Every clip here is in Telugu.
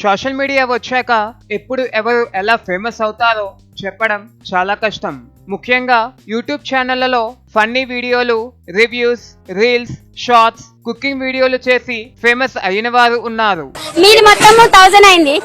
సోషల్ మీడియా వచ్చాక ఎప్పుడు ఎవరు ఎలా ఫేమస్ అవుతారో చెప్పడం చాలా కష్టం. ముఖ్యంగా యూట్యూబ్ ఛానళ్ళలో ఫన్నీ వీడియోలు రివ్యూస్ రీల్స్ షార్ట్స్ కుకింగ్ వీడియోలు చేసి ఫేమస్ అయిన వారు ఉన్నారు. మొత్తం అయింది.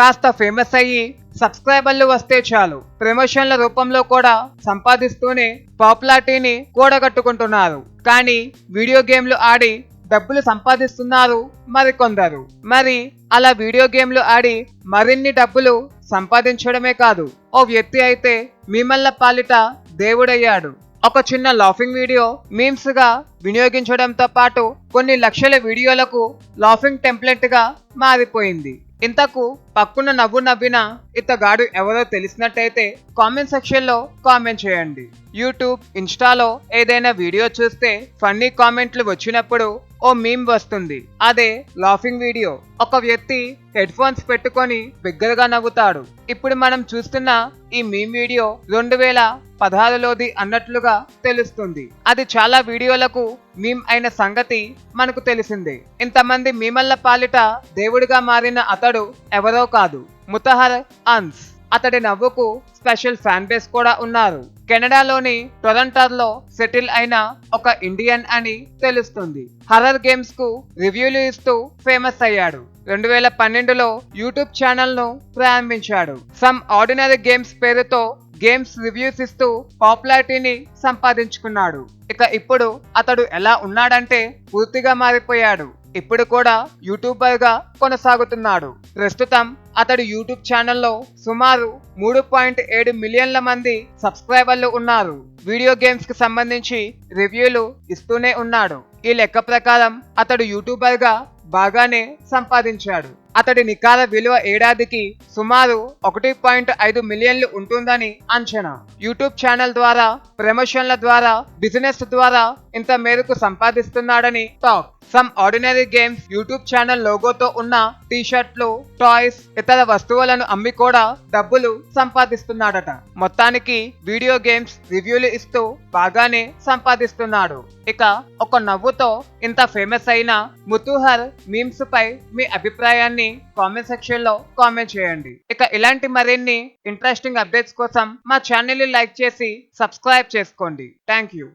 కాస్త ఫేమస్ అయ్యి సబ్స్క్రైబర్లు వస్తే చాలు. ప్రమోషన్ల రూపంలో కూడా సంపాదిస్తూనే పాపులారిటీని కూడగట్టుకుంటున్నారు. కానీ వీడియో గేమ్లు ఆడి డబ్బులు సంపాదిస్తున్నారు మరికొందరు. మరి అలా వీడియో గేమ్లు ఆడి మరిన్ని డబ్బులు సంపాదించడమే కాదు ఓ వ్యక్తి అయితే మీమల్ల పాలిట దేవుడయ్యాడు. ఒక చిన్న లాఫింగ్ వీడియో మీమ్స్గా వినియోగించడంతో పాటు కొన్ని లక్షల వీడియోలకు లాఫింగ్ టెంప్లెట్గా మారిపోయింది. ఇంతకు పక్కున నవ్వు నవ్విన ఇతగాడు ఎవరో తెలిసినట్టయితే కామెంట్ సెక్షన్లో కామెంట్ చేయండి. యూట్యూబ్ ఇన్స్టాలో ఏదైనా వీడియో చూస్తే ఫన్నీ కామెంట్లు వచ్చినప్పుడు ఓ మీమ్ వస్తుంది. అదే లాఫింగ్ వీడియో. ఒక వ్యక్తి హెడ్ ఫోన్స్ పెట్టుకొని బిగ్గరగా నవ్వుతాడు. ఇప్పుడు మనం చూస్తున్న ఈ మీమ్ వీడియో రెండు వేల పదహారులోది అన్నట్లుగా తెలుస్తుంది. అది చాలా వీడియోలకు మీమ్ అయిన సంగతి మనకు తెలిసిందే. ఇంతమంది మీమల్ల పాలిట దేవుడిగా మారిన అతడు ఎవరో కాదు. ముతహర్ అన్స్. అతడి నవ్వుకు స్పెషల్ ఫ్యాన్ బేస్ కూడా ఉన్నారు. కెనడాలోని టొరంటోలో సెటిల్ అయిన ఒక ఇండియన్ అని తెలుస్తుంది. హర్రర్ గేమ్స్కు రివ్యూలు ఇస్తూ ఫేమస్ అయ్యాడు. రెండు వేల పన్నెండులో యూట్యూబ్ ఛానల్ను ప్రారంభించాడు. సమ్ ఆర్డినరీ గేమ్స్ పేరుతో గేమ్స్ రివ్యూస్ ఇస్తూ పాపులారిటీని సంపాదించుకున్నాడు. ఇక ఇప్పుడు అతడు ఎలా ఉన్నాడంటే పూర్తిగా మారిపోయాడు. ఇప్పుడు కూడా యూట్యూబర్గా కొనసాగుతున్నాడు. ప్రస్తుతం అతడు యూట్యూబ్ ఛానల్లో సుమారు మూడు పాయింట్ ఏడు మిలియన్ల మంది సబ్స్క్రైబర్లు ఉన్నారు. వీడియో గేమ్స్కి సంబంధించి రివ్యూలు ఇస్తూనే ఉన్నాడు. ఈ లెక్క ప్రకారం అతడు యూట్యూబర్గా బాగానే సంపాదించాడు. అతడి నికాల విలువ ఏడాదికి సుమారు ఒకటి పాయింట్ ఐదు మిలియన్లు ఉంటుందని అంచనా. యూట్యూబ్ ఛానల్ ద్వారా ప్రమోషన్ల ద్వారా బిజినెస్ ద్వారా ఇంత మేరకు సంపాదిస్తున్నాడని talk. Some ordinary games YouTube channel లోగోతో ఉన్న టీషర్ట్లు టాయ్స్ ఇతర వస్తువులను అమ్మి కూడా డబ్బులు సంపాదిస్తున్నాడట. మొత్తానికి వీడియో గేమ్స్ రివ్యూలు ఇస్తూ బాగానే సంపాదిస్తున్నాడు. ఇక ఒక నవ్వుతో ఇంత ఫేమస్ అయిన ముతుహర్ మీమ్స్ పై మీ అభిప్రాయాన్ని కామెంట్ సెక్షన్లో కామెంట్ చేయండి. ఇక ఇలాంటి మరిన్ని ఇంట్రెస్టింగ్ అప్డేట్స్ కోసం మా ఛానల్ని లైక్ చేసి సబ్స్క్రైబ్ చేసుకోండి. Thank you